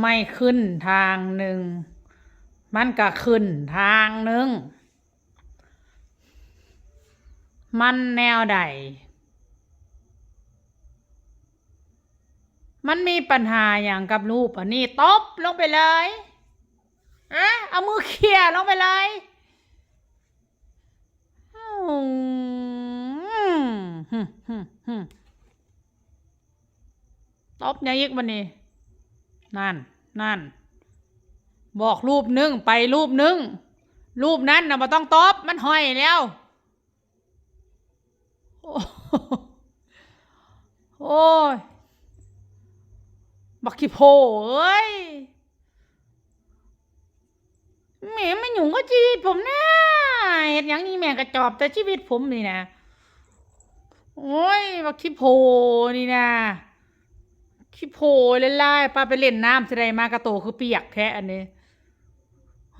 ไม่ขึ้นทางหนึ่ง มันก็ขึ้นทางหนึ่ง มันแนวใด มันมีปัญหาอย่างกับรูปอันนี้ตบลงไปเลยอะเอามือเขี่ยลงไปเลยอืมหึ่มหึ่มหึ่มตบอย่งอีกบันนี้ นั่น นั่น บอกรูปหนึงไปรูปหนึง รูปนั้นนะมาต้องตบมันห้อยแล้วโอ้โอ้ย บักขี้โพเอ้ยแม่ไม่หยุ่งก็ชีวิตผมนะเห็นอย่างนี้แม่กระจอบแต่ชีวิตผมนี่นะ โอ้ยบักขี้โพนี่นะ ขี้โพเล่ไล่ป้าไปเล่นน้ำสิไรมากระโตคือเปียกแค่อันนี้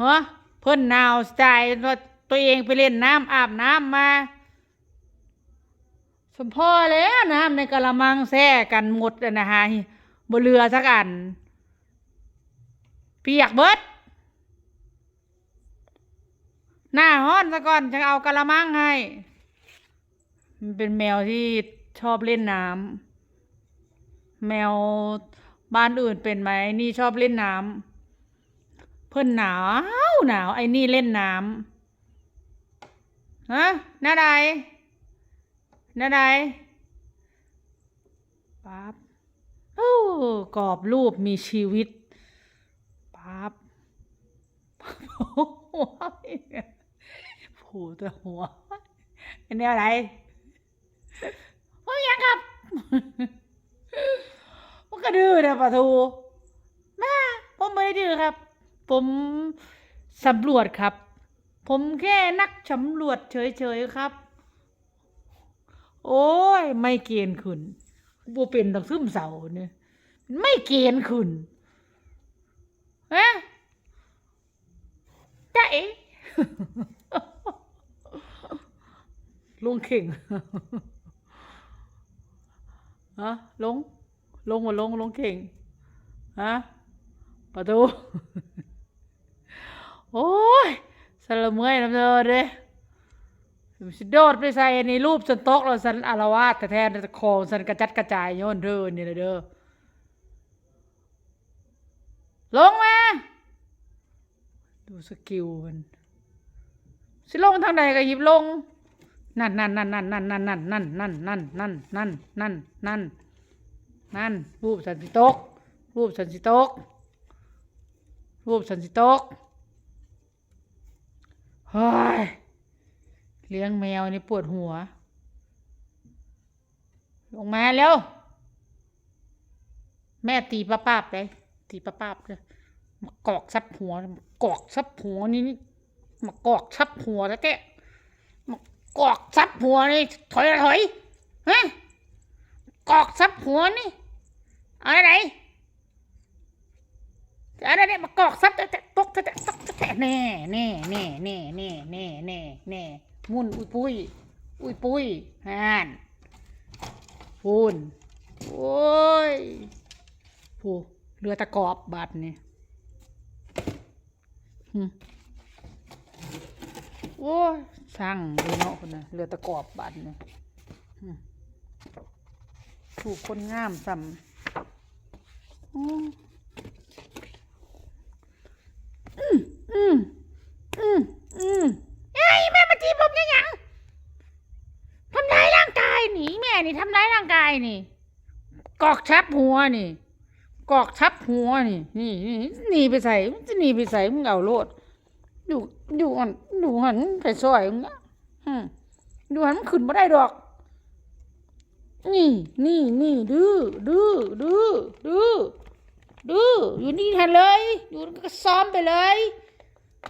ฮะเพิ่นหนาวใจว่าตัวเองไปเล่นน้ำอาบน้ำมาสมพ่อแล้วน้ำในกะละมังแซ่กันหมดนะฮะบนเรือสักอัน เปียกเบิดหน้าห้อนซะก่อนจะเอากะละมังให้ มันเป็นแมวที่ชอบเล่นน้ำ แมวบ้านอื่นเป็นไหมนี่ชอบเล่นน้ำเพิ่อนหนาวหนาวไอ้นี่เล่นน้ำฮะหน้าใดนั่นไดปั๊บโอ้กรอบรูปมีชีวิตปั๊บหัวผูตัวหัวอันนี้อะไรโอ้ยยังครับ ก็ดื้อนะปะทูแม่ผมไม่ได้ดื้อครับ ผมสำรวจครับ ผมแค่นักสำรวจเฉยๆครับ โอ้ย ไม่เกณฑ์ขึ้นบ่เป็นดอกซึมเศร้าเนี่ยไม่เกณฑ์ขึ้นฮะจ้าเอ๋ลงเข่งฮะลง ลงมาลงลงเข่งฮะประตูโอ้ยสละเมื่อยน้ำเด้อเด้สิโดดไปใส่ในรูปสันโตกเราสันอารวาสแต่แทนคองสันกระจัดกระจายโยนเด้อนี่ละเด้อลงมา ดูสกิลมัน สิลงทางใดก็หยิบลง นั่นนั่นนั่นนั่นนั่นนั่นนั่นนั่นนั่นนั่นนั่นนั่นนั่น นั่น รูปสันสิโตก รูปสันสิโตก รูปสันสิโตกเฮ้ยเลี้ยงแมวนี่ปวดหัว ลงมาเร็วแม่ตีป้าป้าไปตีป้าป้าเลยมากอกซับหัวมากอกซับหัวนี่นี่มากอกซับหัวแล้วแกมากอกซับหัวนี่ถอยถอยฮะกอกซับหัวนี่ อะไรไหนอะไรเนี่ยมากอกซับแต่ตกแต่ตกแต่แน่แน่แน่แน่แน่แน่แน่แน่มุนอุ้ยปุ้ยอุ้ยปุ้ยฮานพูนโอ้ยผู้เรือตะกอบบาดนี่หึโอ้ยสั่งเลยเนาะคนน่ะเรือตะกอบบาดนี่ถูกคนงามซ้ำ อืมอืมอืมอืมไอ้แม่มาจีบผมยังยังทำร้ายร่างกายนี่แม่นี่ทำร้ายร่างกายนี่ กอกชับหัวนี่ กอกชับหัวนี่ นี่นี่หนีไปใส่มันจะหนีไปใส่มึงเอาโลดอยู่อยู่หันอยู่หันไปซอยมึงอะอืมอยู่หันมันขึ้นมาได้ดอกนี่นี่นี่ดื้อดื้อดื้อดื้อ ดูออยู่นี่แทนเลย อยู่ก็ซ้อมไปเลย